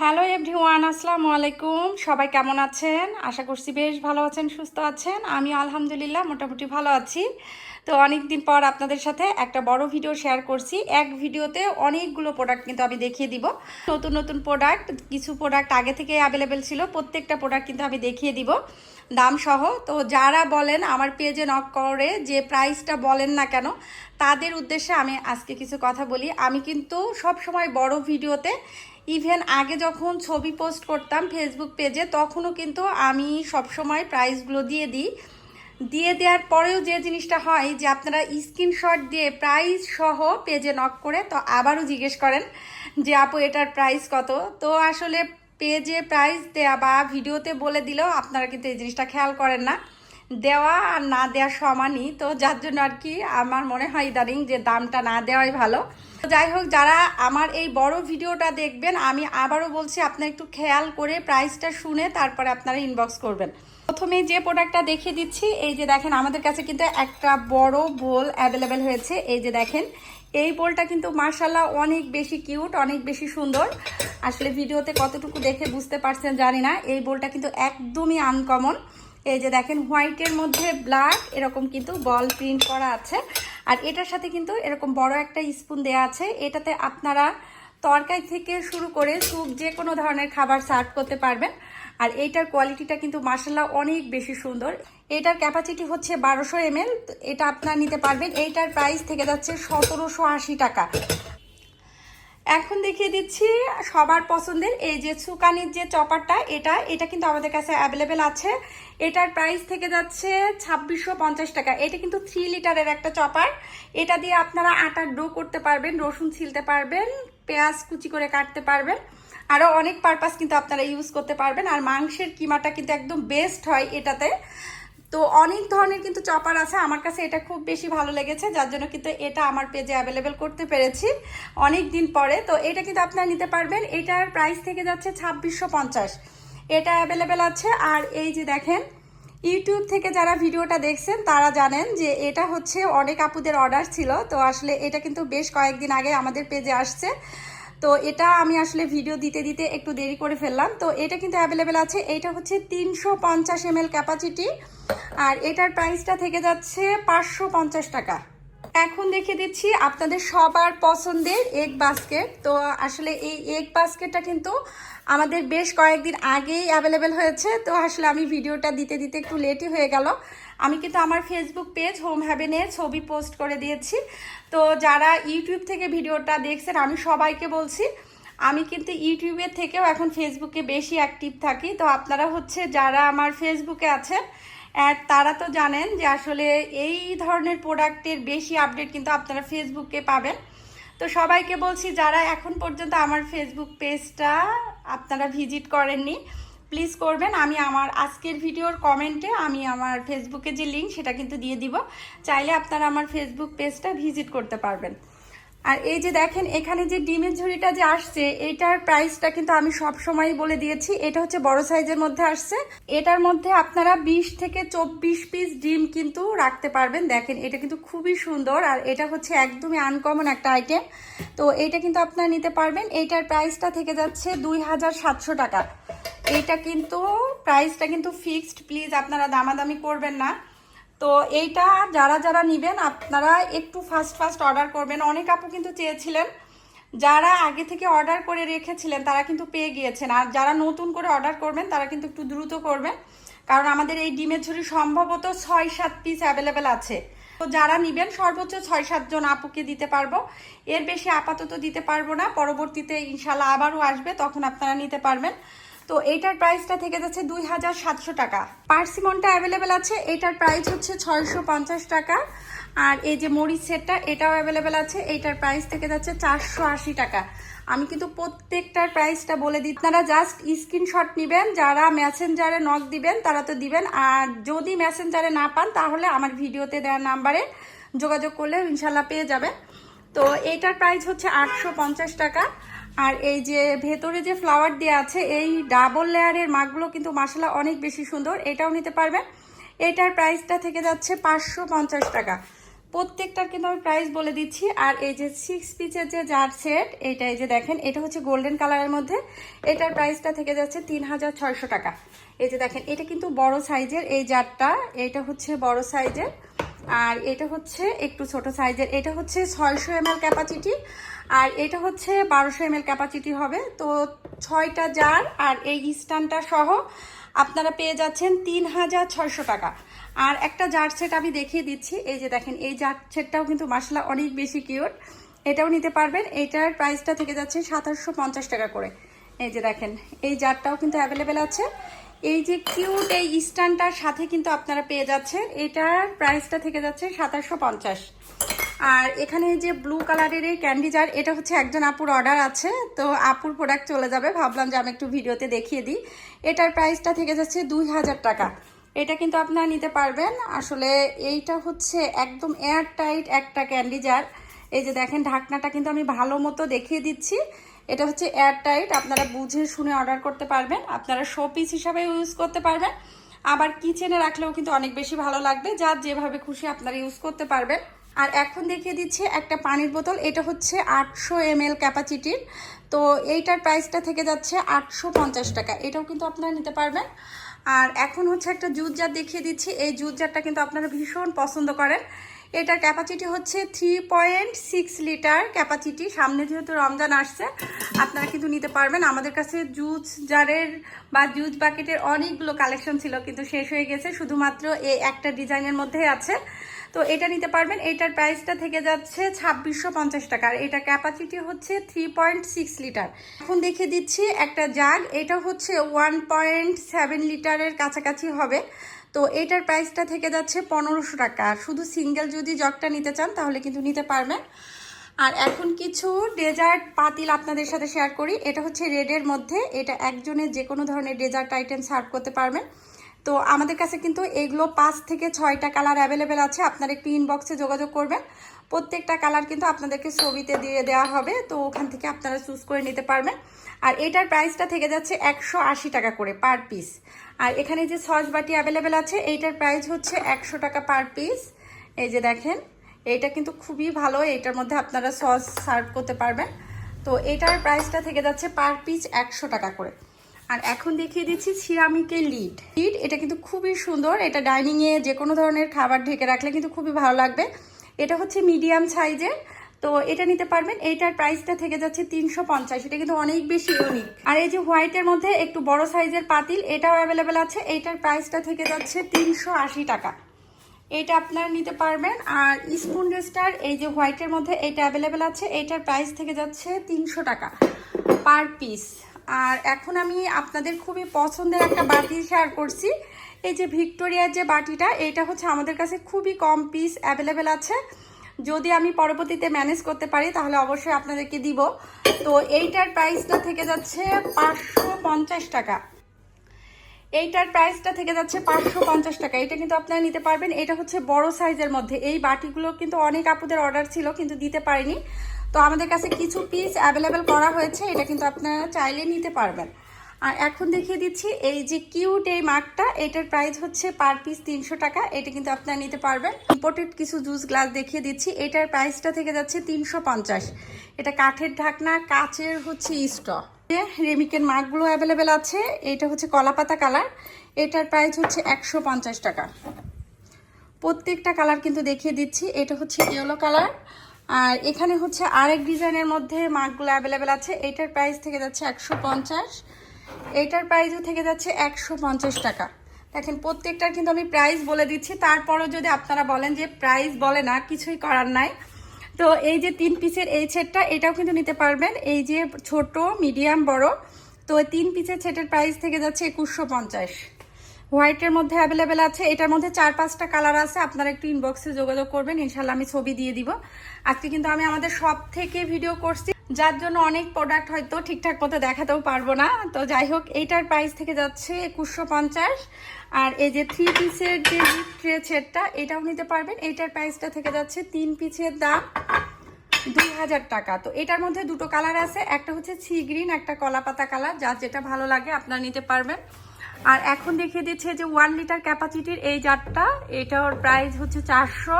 Hello everyone আসসালামু আলাইকুম সবাই কেমন আছেন? আশা করছি বেশ ভালো আছেন, সুস্থ আছেন। আমি আলহামদুলিল্লাহ, মোটামুটি ভালো আছি। তো অনেক দিন পর আপনাদের সাথে একটা বড় ভিডিও শেয়ার করছি। এক ভিডিওতে অনেকগুলো প্রোডাক্ট কিন্তু আমি দেখিয়ে দিব। নতুন নতুন প্রোডাক্ট কিছু প্রোডাক্ট আগে থেকে অ্যাভেলেবেল ছিল, প্রত্যেকটা প্রোডাক্ট কিন্তু আমি দেখিয়ে দিব দাম সহ। তো যারা বলেন আমার পেজে নক করে, যে প্রাইসটা বলেন না কেন, তাদের উদ্দেশ্যে আমি আজকে কিছু কথা বলি। আমি কিন্তু সব সময় বড় ভিডিওতে ইভেন আগে যখন ছবি পোস্ট করতাম ফেসবুক পেজে তখনও কিন্তু আমি সবসময় প্রাইসগুলো দিয়ে দিই। দিয়ে দেওয়ার পরেও যে জিনিসটা হয় যে আপনারা স্ক্রিনশট দিয়ে প্রাইস সহ পেজে নক করে তো আবারও জিজ্ঞেস করেন যে, আপু, এটার প্রাইস কত? তো আসলে পেজে প্রাইস দেয়া বা ভিডিওতে বলে দিলেও আপনারা কিন্তু এই জিনিসটা খেয়াল করেন না। দেওয়া আর না দেওয়া সমানই। তো যার জন্য আর কি আমার মনে হয় ইদানিং যে দামটা না দেওয়াই ভালো। তো যাই হোক, যারা আমার এই বড় ভিডিওটা দেখবেন, আমি আবারও বলছি, আপনারা একটু খেয়াল করে প্রাইসটা শুনে তারপরে আপনারা ইনবক্স করবেন। প্রথমে যে প্রোডাক্টটা দেখিয়ে দিচ্ছি, এই যে দেখেন, আমাদের কাছে কিন্তু একটা বড় বোল অ্যাভেলেবেল হয়েছে। এই যে দেখেন, এই বোলটা কিন্তু মার্শাল্লাহ অনেক বেশি কিউট অনেক বেশি সুন্দর। আসলে ভিডিওতে কতটুকু দেখে বুঝতে পারছেন জানি না। এই বোলটা কিন্তু একদমই আনকমন এই যে দেখেন হোয়াইটের মধ্যে ব্ল্যাক এরকম কিন্তু বল প্রিন্ট করা আছে। আর এটার সাথে কিন্তু এরকম বড় একটা স্পুন দেয়া আছে। এটাতে আপনারা তরকারি থেকে শুরু করে স্যুপ যে কোনো ধরনের খাবার সার্ভ করতে পারবেন। আর এইটার কোয়ালিটিটা কিন্তু মার্শাল্লাহ অনেক বেশি সুন্দর। এটার ক্যাপাসিটি হচ্ছে বারোশো এম এটা আপনারা নিতে পারবেন। এইটার প্রাইস থেকে যাচ্ছে সতেরোশো আশি টাকা। এখন দেখিয়ে দিচ্ছি সবার পছন্দের এই যে সুকানির যে চপারটা, এটা এটা কিন্তু আমাদের কাছে অ্যাভেলেবেল আছে। এটার প্রাইস থেকে যাচ্ছে ছাব্বিশশো পঞ্চাশ টাকা। এটা কিন্তু থ্রি লিটারের একটা চপার। এটা দিয়ে আপনারা আটার ডো করতে পারবেন, রসুন ছিলতে পারবেন, পেঁয়াজ কুচি করে কাটতে পারবেন। আরও অনেক পারপাস কিন্তু আপনারা ইউজ করতে পারবেন। আর মাংসের কিমাটা কিন্তু একদম বেস্ট হয় এটাতে। তো অনেক ধরনের কিন্তু চপার আছে। আমার কাছে এটা খুব বেশি ভালো লেগেছে, যার জন্য কিন্তু এটা আমার পেজে অ্যাভেলেবেল করতে পেরেছি অনেক দিন পরে। তো এটা কিন্তু আপনারা নিতে পারবেন। এটার প্রাইস থেকে যাচ্ছে ছাব্বিশশো পঞ্চাশ। এটা অ্যাভেলেবেল আছে। আর এই যে দেখেন, ইউটিউব থেকে যারা ভিডিওটা দেখছেন, তারা জানেন যে এটা হচ্ছে অনেক আপুদের অর্ডার ছিল। তো আসলে এটা কিন্তু বেশ কয়েকদিন আগে আমাদের পেজে আসছে। তো এটা আমি আসলে ভিডিও দিতে দিতে একটু দেরি করে ফেললাম। তো এটা কিন্তু অ্যাভেলেবেল আছে। এইটা হচ্ছে তিনশো পঞ্চাশ এম ক্যাপাসিটি আর এটার প্রাইসটা থেকে যাচ্ছে পাঁচশো পঞ্চাশ টাকা। এখন দেখে দিচ্ছি আপনাদের সবার পছন্দের এগ বাস্কেট তো আসলে এই এগ বাস্কেটটা কিন্তু আমাদের বেশ কয়েকদিন আগেই অ্যাভেলেবেল হয়েছে। তো আসলে আমি ভিডিওটা দিতে দিতে একটু লেটই হয়ে গেল। আমি কিন্তু আমার ফেসবুক পেজ হোম হ্যাভেনে ছবি পোস্ট করে দিয়েছি। তো যারা ইউটিউব থেকে ভিডিওটা দেখছেন, আমি সবাইকে বলছি, আমি কিন্তু ইউটিউবের থেকেও এখন ফেসবুকে বেশি অ্যাক্টিভ থাকি। তো আপনারা হচ্ছে যারা আমার ফেসবুকে আছেন তারা তো জানেন যে আসলে এই ধরনের প্রোডাক্টের বেশি আপডেট কিন্তু আপনারা ফেসবুকে পাবেন। তো সবাইকে বলছি, যারা এখন পর্যন্ত আমার ফেসবুক পেজটা আপনারা ভিজিট করেননি প্লিজ করবেন। আমি আমার আজকের ভিডিওর কমেন্টে আমি আমার ফেসবুকে যে লিঙ্ক সেটা কিন্তু দিয়ে দিব। চাইলে আপনারা আমার ফেসবুক পেজটা ভিজিট করতে পারবেন। আর এই যে দেখেন, এখানে যে ডিমের ঝুড়িটা যে আসছে, এটার প্রাইসটা কিন্তু আমি সব সময় বলে দিয়েছি। এটা হচ্ছে বড় সাইজের মধ্যে আসছে। এটার মধ্যে আপনারা 20 থেকে চব্বিশ পিস ডিম কিন্তু রাখতে পারবেন। দেখেন, এটা কিন্তু খুবই সুন্দর আর এটা হচ্ছে একদমই আনকমন একটা আইটেম তো এইটা কিন্তু আপনারা নিতে পারবেন। এইটার প্রাইসটা থেকে যাচ্ছে দুই হাজার সাতশো টাকা। এইটা কিন্তু, প্রাইসটা কিন্তু ফিক্সড প্লিজ আপনারা দামাদামি করবেন না। তো এইটা যারা যারা নেবেন, আপনারা একটু ফাস্ট ফাস্ট অর্ডার করবেন। অনেক আপু কিন্তু চেয়েছিলেন, যারা আগে থেকে অর্ডার করে রেখেছিলেন, তারা কিন্তু পেয়ে গিয়েছেন। আর যারা নতুন করে অর্ডার করবেন, তারা কিন্তু একটু দ্রুত করবেন। কারণ আমাদের এই ডিমের ঝুড়ি সম্ভবত ছয় সাত পিস অ্যাভেলেবেল আছে। তো যারা নেবেন, সর্বোচ্চ ছয় সাতজন আপুকে দিতে পারব। এর বেশি আপাতত দিতে পারব না। পরবর্তীতে ইনশাল্লাহ আবারও আসবে, তখন আপনারা নিতে পারবেন। তো এইটার প্রাইসটা থেকে যাচ্ছে দুই হাজার সাতশো টাকা। পার্সিমনটা অ্যাভেলেবেল আছে এটার প্রাইস হচ্ছে ছয়শো পঞ্চাশ টাকা। আর এই যে মরিচ সেটটা, এটাও অ্যাভেলেবেল আছে, এইটার প্রাইস থেকে যাচ্ছে চারশো আশি টাকা। আমি কিন্তু প্রত্যেকটার প্রাইসটা বলে দিই। আপনারা জাস্ট স্ক্রিনশট নেবেন, যারা মেসেঞ্জারে নক দিবেন, তারা তো দিবেন। আর যদি মেসেঞ্জারে না পান, তাহলে আমার ভিডিওতে দেওয়া নাম্বারে যোগাযোগ করলে ইনশাল্লাহ পেয়ে যাবেন তো এইটার প্রাইস হচ্ছে আটশো পঞ্চাশ টাকা। আর এই যে ভেতরে যে ফ্লাওয়ার দেওয়া আছে, এই ডাবল লেয়ারের মাগগুলো কিন্তু মশলা অনেক বেশি সুন্দর। এটাও নিতে পারবেন। এটার প্রাইসটা থেকে যাচ্ছে পাঁচশো পঞ্চাশ টাকা। প্রত্যেকটার কিন্তু আমি প্রাইস বলে দিচ্ছি। আর এই যে সিক্স পিসের যে জার সেট এটা এই যে দেখেন, এটা হচ্ছে গোল্ডেন কালারের মধ্যে। এটার প্রাইসটা থেকে যাচ্ছে তিন হাজার ছয়শো টাকা। এই যে দেখেন, এটা কিন্তু বড় সাইজের এই জারটা এটা হচ্ছে বড় সাইজের আর এটা হচ্ছে একটু ছোট সাইজের এটা হচ্ছে ছয়শো এম এল ক্যাপাসিটি আর এটা হচ্ছে বারোশো এম ক্যাপাসিটি হবে। তো ছয়টা জার আর এই স্ট্যান্ডটা সহ আপনারা পেয়ে যাচ্ছেন তিন হাজার ছয়শো টাকা। আর একটা জার সেট আমি দেখিয়ে দিচ্ছি। এই যে দেখেন, এই জার সেটটাও কিন্তু মশলা অনেক বেশি কিউট এটাও নিতে পারবেন। এটার প্রাইসটা থেকে যাচ্ছে সাতাশশো পঞ্চাশ টাকা করে। এই যে দেখেন, এই জারটাও কিন্তু অ্যাভেলেবেল আছে। এই যে কিউট এই স্ট্যান্ডটার সাথে কিন্তু আপনারা পেয়ে যাচ্ছেন। এটার প্রাইসটা থেকে যাচ্ছে সাতাশশো পঞ্চাশ। আর এখানে যে ব্লু কালারের এই ক্যান্ডি জার এটা হচ্ছে একজন আপুর অর্ডার আছে। তো আপুর প্রোডাক্ট চলে যাবে। ভাবলাম যে আমি একটু ভিডিওতে দেখিয়ে দিই। এটার প্রাইসটা থেকে যাচ্ছে দুই হাজার টাকা। এটা কিন্তু আপনারা নিতে পারবেন। আসলে এইটা হচ্ছে একদম এয়ার টাইট একটা ক্যান্ডি জার এই যে দেখেন, ঢাকনাটা কিন্তু আমি ভালো মতো দেখিয়ে দিচ্ছি। এটা হচ্ছে এয়ার টাইট আপনারা বুঝে শুনে অর্ডার করতে পারবেন। আপনারা শো পিস হিসাবে ইউজ করতে পারবেন। আবার কিচেনে রাখলেও কিন্তু অনেক বেশি ভালো লাগবে। যার যেভাবে খুশি আপনারা ইউজ করতে পারবেন। আর এখন দেখিয়ে দিচ্ছে একটা পানির বোতল। এটা হচ্ছে আটশো এম এল ক্যাপাসিটির। তো এইটার প্রাইসটা থেকে যাচ্ছে আটশো পঞ্চাশ টাকা। এটাও কিন্তু আপনারা নিতে পারবেন। আর এখন হচ্ছে একটা জুস জার দেখিয়ে দিচ্ছি। এই জুস জারটা কিন্তু আপনারা ভীষণ পছন্দ করেন। এটার ক্যাপাসিটি হচ্ছে three point six litre capacity. সামনে যেহেতু রমজান আসছে, আপনারা কিন্তু নিতে পারবেন। আমাদের কাছে জুস জারের বা জুস বাকেটের অনেকগুলো কালেকশন ছিল, কিন্তু শেষ হয়ে গেছে। শুধুমাত্র এই একটা ডিজাইনের মধ্যেই আছে। তো এটা নিতে পারবেন। এটার প্রাইসটা থেকে যাচ্ছে ছাব্বিশশো পঞ্চাশ টাকা। আর এটা ক্যাপাসিটি হচ্ছে থ্রি পয়েন্ট সিক্স লিটার এখন দেখে দিচ্ছি একটা জাগ এটা হচ্ছে ওয়ান পয়েন্ট সেভেন লিটারের কাছাকাছি হবে। তো এটার প্রাইসটা থেকে যাচ্ছে পনেরোশো টাকা। আর শুধু সিঙ্গেল যদি জগটা নিতে চান, তাহলে কিন্তু নিতে পারবেন। আর এখন কিছু ডেজার্ট পাতিল আপনাদের সাথে শেয়ার করি। এটা হচ্ছে রেডের মধ্যে। এটা একজনের যে কোনো ধরনের ডেজার্ট আইটেম সার্ভ করতে পারবেন। তো আমাদের কাছে কিন্তু এগুলো পাঁচ থেকে ছয়টা কালার অ্যাভেলেবেল আছে। আপনারা একটু ইনবক্সে যোগাযোগ করবেন। প্রত্যেকটা কালার কিন্তু আপনাদেরকে ছবিতে দিয়ে দেওয়া হবে। তো ওখান থেকে আপনারা চুজ করে নিতে পারবেন। আর এটার প্রাইসটা থেকে যাচ্ছে একশো আশি টাকা করে পার পিস আর এখানে যে সস বাটি অ্যাভেলেবেল আছে, এইটার প্রাইস হচ্ছে একশো টাকা পার পিস এই যে দেখেন, এইটা কিন্তু খুবই ভালো। এইটার মধ্যে আপনারা সস সার্ভ করতে পারবেন। তো এটার প্রাইসটা থেকে যাচ্ছে পার পিস একশো টাকা করে। আর এখন দেখিয়ে দিচ্ছি সিরামিকের লিড। লিড, এটা কিন্তু খুবই সুন্দর। এটা ডাইনিংয়ে যে কোনো ধরনের খাবার ঢেকে রাখলে কিন্তু খুবই ভালো লাগবে। এটা হচ্ছে মিডিয়াম সাইজের তো এটা নিতে পারবেন। এইটার প্রাইসটা থেকে যাচ্ছে তিনশো পঞ্চাশ। এটা কিন্তু অনেক বেশি ইউনিক আর এই যে হোয়াইটের মধ্যে একটু বড় সাইজের পাতিল, এটাও অ্যাভেলেবেল আছে। এইটার প্রাইসটা থেকে যাচ্ছে তিনশো আশি টাকা। এটা আপনারা নিতে পারবেন। আর স্পুন রেস্টার এই যে হোয়াইটের মধ্যে এটা অ্যাভেলেবেল আছে। এইটার প্রাইস থেকে যাচ্ছে তিনশো টাকা। পার পিস আর এখন আমি আপনাদের খুবই পছন্দের একটা বাটি শেয়ার করছি। এই যে ভিক্টোরিয়ার যে বাটিটা, এটা হচ্ছে আমাদের কাছে খুবই কম পিস অ্যাভেলেবেল আছে। যদি আমি পরবর্তীতে ম্যানেজ করতে পারি, তাহলে অবশ্যই আপনাদেরকে দিব। তো এইটার প্রাইসটা থেকে যাচ্ছে পাঁচশো পঞ্চাশ টাকা। এইটার প্রাইসটা থেকে যাচ্ছে পাঁচশো পঞ্চাশ টাকা। এটা কিন্তু আপনারা নিতে পারবেন। এটা হচ্ছে বড় সাইজের মধ্যে। এই বাটিগুলো কিন্তু অনেক আপুদের অর্ডার ছিল, কিন্তু দিতে পারিনি। তো আমাদের কাছে কিছু পিস অ্যাভেলেবেল করা হয়েছে, এটা কিন্তু আপনারা চাইলে নিতে পারবেন। আর এখন দেখিয়ে দিচ্ছি, এই যে কিউট এই মাগটা এটার প্রাইস হচ্ছে পার পিস তিনশো টাকা, এটা কিন্তু আপনারা নিতে পারবেন। ইম্পোর্টেড কিছু জুস গ্লাস দেখিয়ে দিচ্ছি, এটার প্রাইসটা থেকে যাচ্ছে তিনশো পঞ্চাশ। এটা কাঠের ঢাকনা, কাচের হচ্ছে স্ট রেমিকের মার্কগুলো অ্যাভেলেবেল আছে, এটা হচ্ছে কলাপাতা কালার এটার প্রাইস হচ্ছে একশো পঞ্চাশ টাকা। প্রত্যেকটা কালার কিন্তু দেখিয়ে দিচ্ছি, এটা হচ্ছে ইয়েলো কালার আর এখানে হচ্ছে আরেক ডিজাইনের মধ্যে মাগগুলো অ্যাভেলেবেল আছে। এটার প্রাইস থেকে যাচ্ছে একশো পঞ্চাশ। এইটার প্রাইসও থেকে যাচ্ছে একশো পঞ্চাশ টাকা। দেখেন, প্রত্যেকটার কিন্তু আমি প্রাইস বলে দিচ্ছি। তারপরও যদি আপনারা বলেন যে প্রাইস বলে না, কিছুই করার নাই। তো এই যে তিন পিসের এই সেটটা এটাও কিন্তু নিতে পারবেন। এই যে ছোট মিডিয়াম বড়, তো তিন পিসের সেটের প্রাইস থেকে যাচ্ছে একুশশো পঞ্চাশ। হোয়াইটের মধ্যে অ্যাভেলেবেল আছে। এটার মধ্যে চার, পাঁচটা কালার আছে। আপনারা একটু ইনবক্সে যোগাযোগ করবেন। ইনশাল্লাহ আমি ছবি দিয়ে দিব। আজকে কিন্তু আমি আমাদের সব থেকে ভিডিও করছি। যার জন্য অনেক প্রোডাক্ট হয়তো ঠিকঠাক মতো দেখাতেও পারব না। তো যাই হোক, এইটার প্রাইস থেকে যাচ্ছে একুশশো পঞ্চাশ। আর এই যে থ্রি পিসের যে ট্রে সেটটা, এটাও নিতে পারবেন। এইটার প্রাইসটা থেকে যাচ্ছে তিন পিসের দাম দুই হাজার টাকা। তো এটার মধ্যে দুটো কালার আছে। একটা হচ্ছে সি গ্রিন একটা কলাপাতা কালার। যার যেটা ভালো লাগে আপনারা নিতে পারবেন। আর এখন দেখিয়ে দিচ্ছে যে ওয়ান লিটার ক্যাপাসিটির এই জারটা, এটার প্রাইস হচ্ছে চারশো,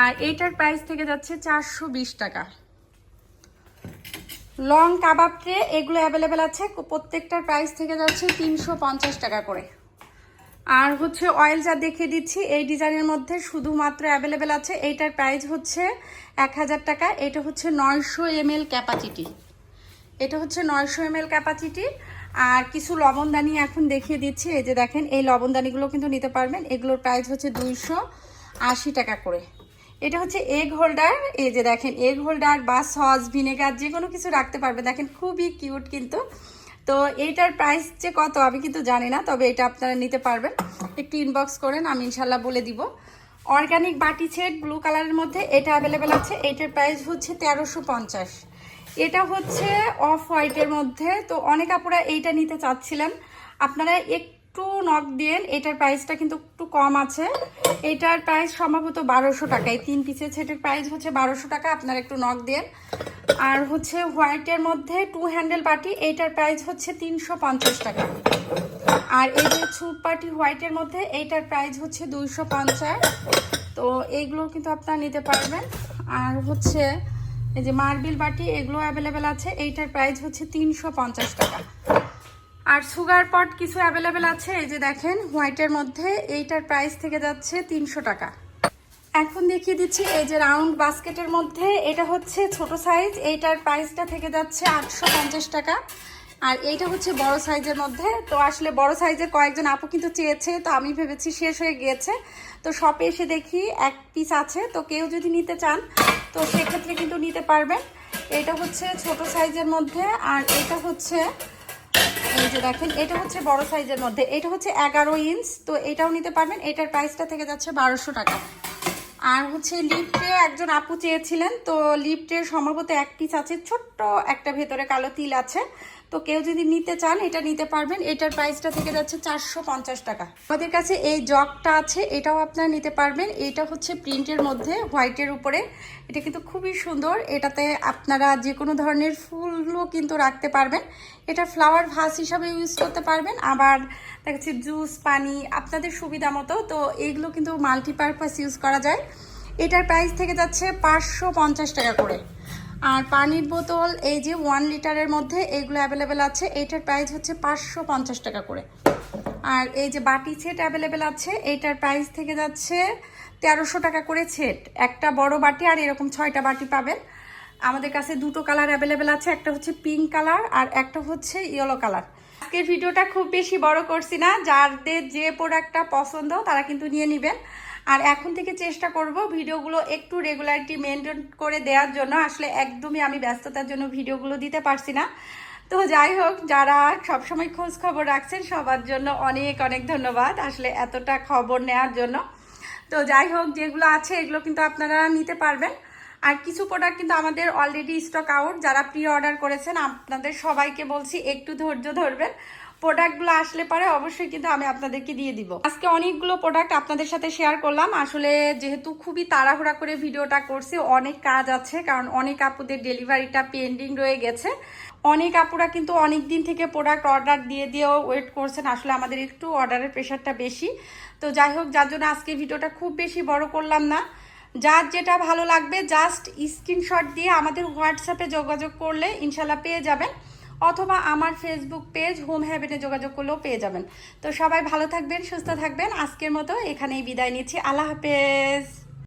আর এইটার প্রাইস থেকে যাচ্ছে চারশো বিশ টাকা। লং কাবাব ট্রে, এগুলো অ্যাভেলেবেল আছে, প্রত্যেকটার প্রাইস থেকে যাচ্ছে তিনশো পঞ্চাশ টাকা করে। আর হচ্ছে অয়েল যা দেখিয়ে দিচ্ছি, এই ডিজাইনের মধ্যে শুধুমাত্র অ্যাভেলেবেল আছে, এইটার প্রাইস হচ্ছে এক হাজার টাকা, এটা হচ্ছে নয়শো এম ক্যাপাসিটি এটা হচ্ছে নয়শো এম ক্যাপাসিটি আর কিছু লবণদানি এখন দেখিয়ে দিচ্ছি। এই যে দেখেন, এই লবণদানিগুলো কিন্তু নিতে পারবেন। এগুলোর প্রাইস হচ্ছে দুইশো আশি টাকা করে। এটা হচ্ছে এগ হোল্ডার এই যে দেখেন এগ হোল্ডার বা সস ভিনেগার যে কোনো কিছু রাখতে পারবে। দেখেন, খুবই কিউট কিন্তু। তো এইটার প্রাইস যে কত আমি কিন্তু জানি না, তবে এটা আপনারা নিতে পারবেন। একটু ইনবক্স করেন, আমি ইনশাল্লাহ বলে দিব। অর্গানিক বাটি সেট ব্লু কালারের মধ্যে এটা অ্যাভেলেবেল আছে। এটার প্রাইস হচ্ছে তেরোশো পঞ্চাশ। এটা হচ্ছে অফ হোয়াইটের মধ্যে। তো অনেক আপুরা এইটা নিতে চাচ্ছিলেন। আপনারা একটু নক দিন এটার প্রাইসটা কিন্তু একটু কম আছে। এটার প্রাইস সম্ভবত বারোশো টাকা। এই তিন পিসের সেটের প্রাইস হচ্ছে বারোশো টাকা, আপনারা একটু নক দিন আর হচ্ছে হোয়াইটের মধ্যে টু হ্যান্ডেল বাটি এইটার প্রাইস হচ্ছে তিনশো পঞ্চাশ টাকা। আর এই যে ছুপ পাটি হোয়াইটের মধ্যে এইটার প্রাইস হচ্ছে দুইশো পঞ্চাশ। তো এইগুলো কিন্তু আপনারা নিতে পারবেন। আর হচ্ছে এই যে মার্বেল বাটি, এগুলো অ্যাভেলেবেল আছে। এইটার প্রাইস হচ্ছে তিনশো পঞ্চাশ টাকা। আর সুগার পট কিছু অ্যাভেলেবেল আছে, এই যে দেখেন হোয়াইটের মধ্যে। এইটার প্রাইস থেকে যাচ্ছে তিনশো টাকা। এখন দেখিয়ে দিচ্ছি, এই যে রাউন্ড বাস্কেটের মধ্যে। এটা হচ্ছে ছোট সাইজ এইটার প্রাইসটা থেকে যাচ্ছে আটশো পঞ্চাশ টাকা। আর এইটা হচ্ছে বড় সাইজের মধ্যে। তো আসলে বড় সাইজের কয়েকজন আপু কিন্তু চেয়েছে, তো আমি ভেবেছি শেষ হয়ে গিয়েছে। তো শপে এসে দেখি এক পিস আছে, তো কেউ যদি নিতে চান, তো সেক্ষেত্রে কিন্তু নিতে পারবেন। এটা হচ্ছে ছোট সাইজের মধ্যে, আর এটা হচ্ছে, এই যে দেখেন, এটা হচ্ছে বড় সাইজের মধ্যে। এটা হচ্ছে এগারো ইঞ্চ, তো এটাও নিতে পারবেন। এটার প্রাইসটা থেকে যাচ্ছে বারোশো টাকা। আর হচ্ছে লিফটে একজন আপু চেয়েছিলেন, তো লিফটে সম্ভবত এক পিস আছে, ছোট্ট একটা ভেতরে কালো তিল আছে। তো কেউ যদি নিতে চান, এটা নিতে পারবেন। এটার প্রাইসটা থেকে যাচ্ছে চারশো পঞ্চাশ টাকা। আমাদের কাছে এই জগটা আছে, এটাও আপনারা নিতে পারবেন। এটা হচ্ছে প্রিন্টের মধ্যে, হোয়াইটের উপরে। এটা কিন্তু খুবই সুন্দর। এটাতে আপনারা যে কোনো ধরনের ফুলও কিন্তু রাখতে পারবেন। এটা ফ্লাওয়ার ভাস হিসাবে ইউজ করতে পারবেন। আবার দেখা যাচ্ছে জুস পানি, আপনাদের সুবিধা মতো। তো এইগুলো কিন্তু মাল্টিপারপাস ইউজ করা যায়। এটার প্রাইস থেকে যাচ্ছে পাঁচশো পঞ্চাশ টাকা করে। আর পানির বোতল, এই যে ওয়ান লিটারের মধ্যে এইগুলো অ্যাভেলেবেল আছে এইটার প্রাইস হচ্ছে পাঁচশো পঞ্চাশ টাকা করে। আর এই যে বাটি সেট অ্যাভেলেবেল আছে এইটার প্রাইস থেকে যাচ্ছে তেরোশো টাকা করে সেট একটা বড় বাটি আর এরকম ছয়টা বাটি পাবেন। আমাদের কাছে দুটো কালার অ্যাভেলেবেল আছে, একটা হচ্ছে পিঙ্ক কালার আর একটা হচ্ছে ইয়েলো কালার আজকের ভিডিওটা খুব বেশি বড় করছি না, যাদের যে প্রোডাক্টটা পছন্দ তারা কিন্তু নিয়ে নেবেন। আর এখন থেকে চেষ্টা করব ভিডিওগুলো একটু রেগুলারিটি মেনটেন করে দেওয়ার জন্য। আসলে একদমই আমি ব্যস্ততার জন্য ভিডিওগুলো দিতে পারছি না। তো যাই হোক, যারা সবসময় খোঁজ খবর রাখছেন, সবার জন্য অনেক অনেক ধন্যবাদ আসলে এতটা খবর নেওয়ার জন্য। তো যাই হোক, যেগুলো আছে এগুলো কিন্তু আপনারা নিতে পারবেন। আর কিছু প্রোডাক্ট কিন্তু আমাদের অলরেডি স্টক আউট যারা প্রি অর্ডার করেছেন, আপনাদের সবাইকে বলছি একটু ধৈর্য ধরবেন। প্রোডাক্টগুলো আসলে পরে, অবশ্যই কিন্তু আমি আপনাদেরকে দিয়ে দিব। আজকে অনেকগুলো প্রোডাক্ট আপনাদের সাথে শেয়ার করলাম। আসলে যেহেতু খুবই তাড়াহুড়া করে ভিডিওটা করছি, অনেক কাজ আছে, কারণ অনেক আপুদের ডেলিভারিটা পেন্ডিং রয়ে গেছে। অনেক আপুরা কিন্তু অনেক দিন থেকে প্রোডাক্ট অর্ডার দিয়ে দিয়েও ওয়েট করছেন, আসলে আমাদের একটু অর্ডারের প্রেশারটা বেশি। তো যাই হোক, যার জন্য আজকে ভিডিওটা খুব বেশি বড় করলাম না। যার যেটা ভালো লাগবে জাস্ট স্ক্রিনশট দিয়ে আমাদের হোয়াটসঅ্যাপে যোগাযোগ করলে ইনশাল্লাহ পেয়ে যাবেন। অথবা আমার ফেসবুক পেজ হোম হ্যাবিটে যোগাযোগ করলেও পেয়ে যাবেন। তো সবাই ভালো থাকবেন, সুস্থ থাকবেন। আজকের মতো এখানেই বিদায় নিচ্ছি। আল্লাহ হাফেজ।